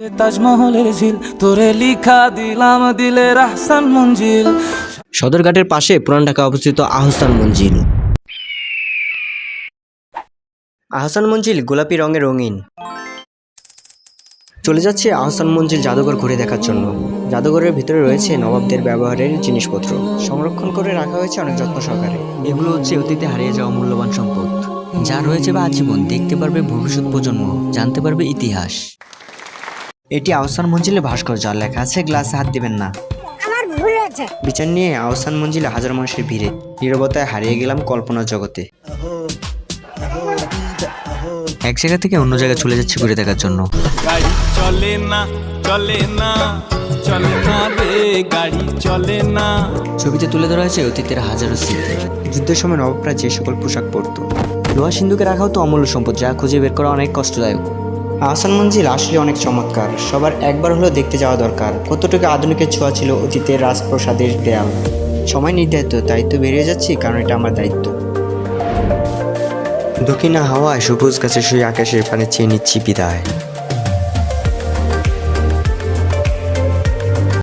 তাজমহলের ঝিল, তোরে লিখা দিলাম দিলের আহসান মঞ্জিল। সদরঘাটের পাশে পুরান ঢাকা অবস্থিত আহসান মঞ্জিল। আহসান মঞ্জিল গোলাপি রঙে রঙিন। চলে যাচ্ছে আহসান মঞ্জিল জাদুঘর ঘুরে দেখার জন্য। জাদুঘরের ভিতরে রয়েছে নবাবদের ব্যবহারের জিনিসপত্র। সংরক্ষণ করে রাখা হয়েছে অনেক যত্ন সহকারে। এগুলো হচ্ছে অতীতে হারিয়ে যাওয়া মূল্যবান সম্পদ। যা রয়েছে বা আজীবন দেখতে পারবে ভবিষ্যৎ প্রজন্ম, জানতে পারবে ইতিহাস। এটি আহসান মঞ্জিলে ভাস্কর্য লেখা আছে গ্লাসে হাত দিবেন না। আমার ভুল হয়েছে। বিচার নিয়ে আহসান মঞ্জিলে হাজার মানুষের ভিড়ে নীরবতায় হারিয়ে গেলাম কল্পনার জগতে। এক জায়গা থেকে অন্য জায়গায় চলে যাচ্ছি ঘুরে দেখার জন্য। গাড়ি চলে না চলে না চলে না রে গাড়ি চলে না। ছবিতে তুলে ধরা হয়েছে অতীতের হাজারো স্মৃতি। যুদ্ধের সময় নবাবরা যে সকল পোশাক পরতো। লোহা সিন্ধুকে রাখাও তো অমূল্য সম্পদ যা খুঁজে বের করা অনেক কষ্টদায়ক। আহসান মঞ্জিল আসলে অনেক চমৎকার। সবার একবার হলেও দেখতে যাওয়া দরকার। কতটুকু আধুনিকের ছোঁয়া ছিল অতীতের রাজপ্রসাদের দেয়াল। সময় নির্ধারিত দায়িত্ব বেরিয়ে যাচ্ছি, কারণ এটা আমার দায়িত্ব। দক্ষিণা হাওয়ায় সবুজ গাছে শুয়ে আকাশের পানে চেয়ে নিচ্ছি বিদায়।